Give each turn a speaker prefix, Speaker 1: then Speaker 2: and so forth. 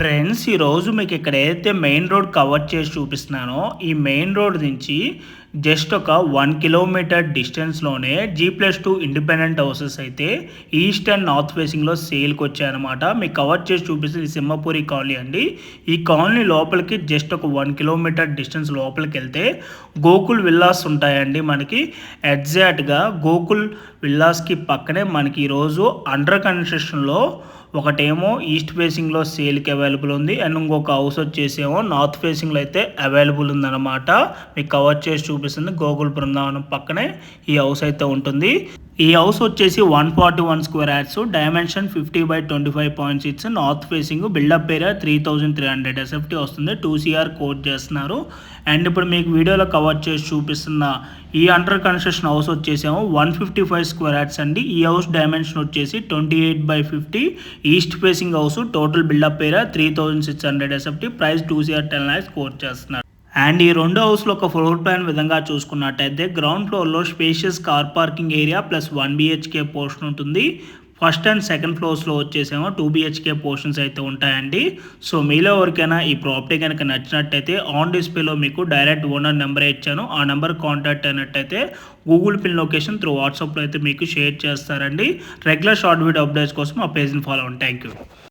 Speaker 1: Friends ఈరోజు మీకు ఇక్కడ ఏదైతే మెయిన్ రోడ్ కవర్ చేసి చూపిస్తున్నానో ఈ మెయిన్ రోడ్ నుంచి జస్ట్ ఒక one kilometre డిస్టెన్స్లోనే G plus two independent houses అయితే ఈస్ట్ అండ్ నార్త్ ఫేసింగ్లో సేల్కి వచ్చాయన్నమాట. మీకు కవర్ చేసి చూపిస్తుంది సింహపూరి కాలనీ అండి. ఈ కాలనీ లోపలికి జస్ట్ ఒక వన్ కిలోమీటర్ డిస్టెన్స్ లోపలికి వెళ్తే గోకుల్ విల్లాస్ ఉంటాయండి మనకి. ఎగ్జాక్ట్గా గోకుల్ విల్లాస్కి పక్కనే మనకి ఈరోజు అండర్ కన్స్ట్రక్షన్లో ఒకటేమో ఈస్ట్ ఫేసింగ్లో సేల్కి అవైలబుల్ ఉంది. అండ్ ఇంకొక హౌస్ వచ్చేసేమో నార్త్ ఫేసింగ్లో అయితే అవైలబుల్ ఉందన్నమాట. మీకు కవర్ చేసి చూపిస్తుంది గోకుల్ బృందావనం పక్కనే ఈ హౌస్ అయితే ఉంటుంది. ఈ హౌస్ వచ్చేసి one forty one square yards dimension fifty by twenty five point six north facing buildup area three thousand three hundred SFT వస్తుంది. టూ సిఆర్ కోట్ చేస్తున్నారు. అండ్ ఇప్పుడు మీకు వీడియోలో కవర్ చేసి చూపిస్తున్న ఈ అండర్ కన్స్ట్రక్షన్ హౌస్ వచ్చేసేమో one fifty five square yards అండి. ఈ హౌస్ డైమెన్షన్ వచ్చేసి twenty eight by fifty east facing house total buildup area three thousand six hundred SFT price two CR ten lakhs quote చేస్తున్నారు. And ఈ రెండు హౌస్లో ఒక ఫ్లోర్ ప్లాన్ విధంగా చూసుకున్నట్టయితే గ్రౌండ్ ఫ్లోర్లో spacious car parking area plus one BHK portion ఉంటుంది. First and second ఫ్లోర్స్లో వచ్చేసేమో టూ బిహెచ్కే పోర్షన్స్ అయితే ఉంటాయండి. సో మీలో ఎవరికైనా ఈ ప్రాపర్టీ కనుక నచ్చినట్టయితే ఆన్ డిస్ప్లేలో మీకు డైరెక్ట్ ఓనర్ నెంబర్ ఇచ్చాను. ఆ నెంబర్ కాంటాక్ట్ అయినట్టయితే గూగుల్ పిన్ లొకేషన్ త్రూ వాట్సాప్లో అయితే మీకు షేర్ చేస్తారండి. రెగ్యులర్ షార్ట్ వీడియో అప్డేట్స్ కోసం ఆ పేజ్ని ఫాలో అవ్వండి. Thank you